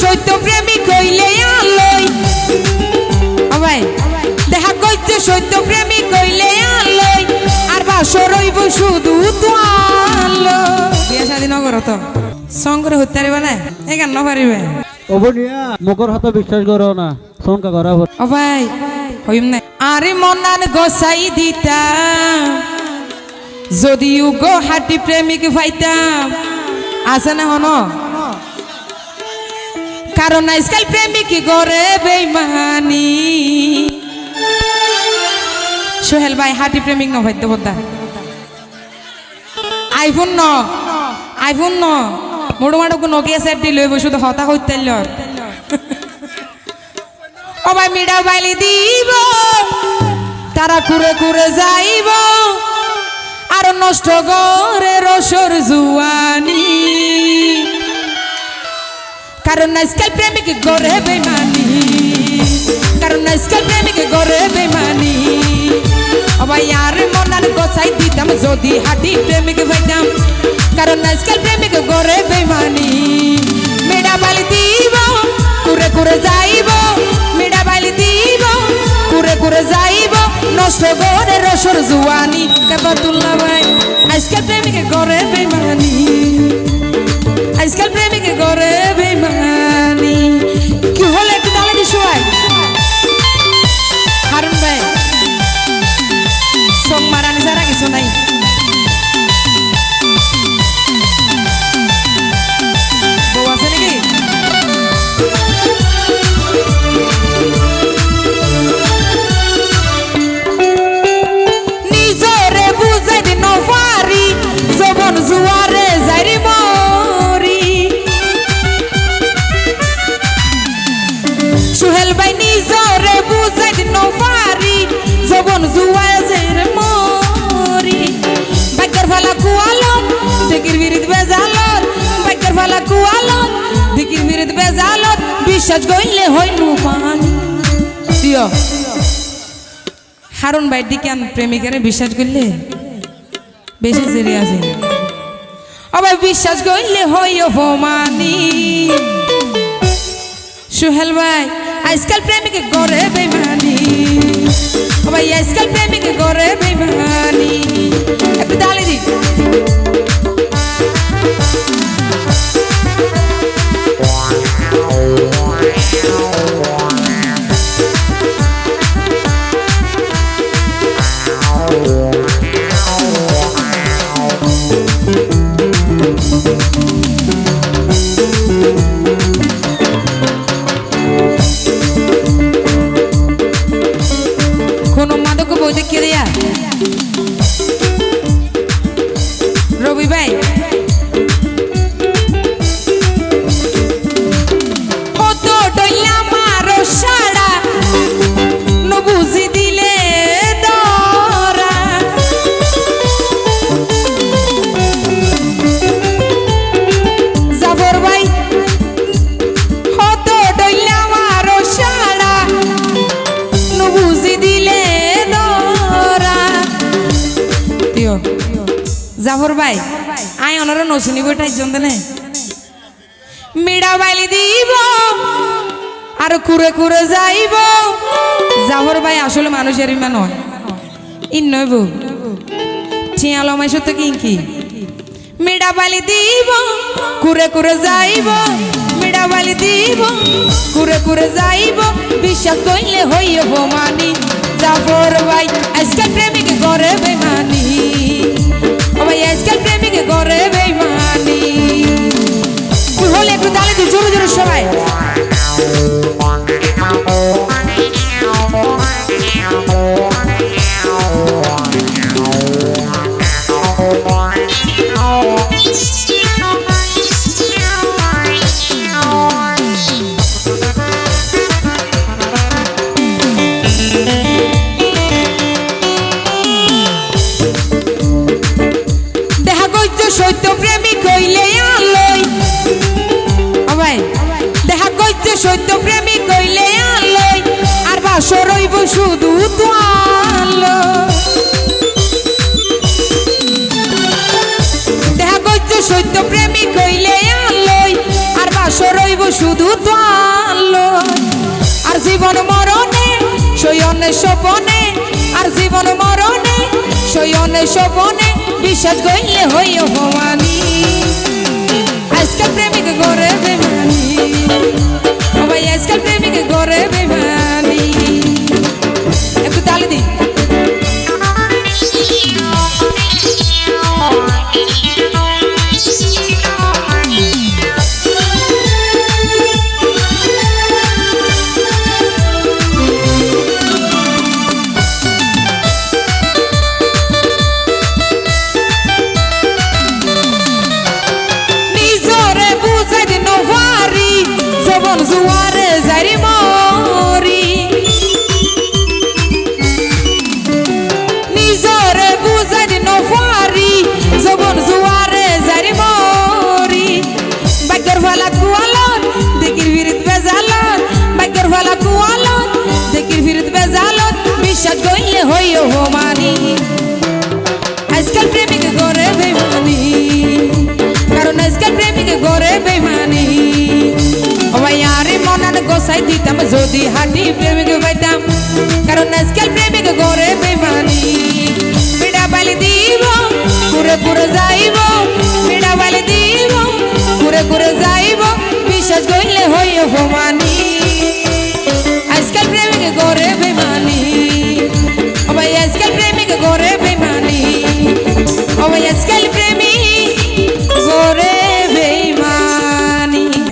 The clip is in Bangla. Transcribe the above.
সৈত্য প্রেমিক হইলে আলোই। ভাই দেখা কইতে সৈত্য প্রেমিক হইলে আলোই। আর বাসর রইব শুধু তো আলো বিয়া শাদি নগর তো। সঙ্গরে হইতে পারিবে না? এ গান পারিবে? অবনিয়া মকর হাতে বিশ্বাস করো না। শঙ্কা করা ও ভাই হইম না। আরে মনান গোসাই দিতাম যদিও গো হাটি প্রেমিক ফাইতাম আছে না হনো? কারণ আজকাল প্রেমিক গরে বেইমানি। সোহেল ভাই, হাটি প্রেমিক ন বদ্দা আইফোন ন আইফোন ন মোড়ো মাড়ো নকিয়া সেট দি লই বসু তো হতা হইতে ও ভাই মিডা বাইলি দিব, তারা কুরে কুরে যাইব। আর নষ্ট করে রসর জুয়ানি। কারণ আজকাল প্রেমিক গরে বেমানি কারণ আজকাল প্রেমিক গরে বেমানি ভাই আর মনার গোসাই দিতাম, যদি হাটি প্রেমিক পাইতাম কারণ আজকাল প্রেমিক গরে বেমানি মেডা বালি দিব, কুরে কুরে যাইব। মেডা বালি দিব, কুরে কুরে যাইব। নষ্ট করে রসর জুয়ানি, কাবাতুল্লাহ বিশ্বাস কইলে হইনু পানি। দিও হারুন ভাই দিকে প্রেমিকারে বিশ্বাস করলে বেশি জেরে আছে আবার বিশ্বাস করলে হই অপমানি। সুহেল ভাই, আজকাল প্রেমিকে গড়ে বেমানি ভাই আজকাল প্রেমিকে গড়ে বেমানি একটু দালি দি জাফর ভাই? আই অনারা নসুনি বইটাই জন দেনে। মিডা বাইলি দিব, আর কুরে কুরে যাইব। জাফর ভাই আসলে মানুষের মাইসত কি কি? মিডা বালি দিব কুরে কুরে যাইব। মিডা দিব কুরে কুরে যাইব। বিশ্বাস কইলে হইব মানি। জাফর ভাই আজকাল প্রেমিক করে কইলে আলোয় আর বাসর রইব শুধু তো আলো সত্য প্রেমী কইলে আলোয় আর বাসর রইব শুধু তো আলো আর জীবন মরণে সয়নে সপনে আর জীবন মরণে সয়নে সপনে বিশ্বাস কইলে হইও ভবানী। আজকাল প্রেমিক ঘরে বেভানি একটু তালি দিই Jones, why? পৌঁছাই দিতাম যদি হাঁটি প্রেমিক পাইতাম কারণ আজকাল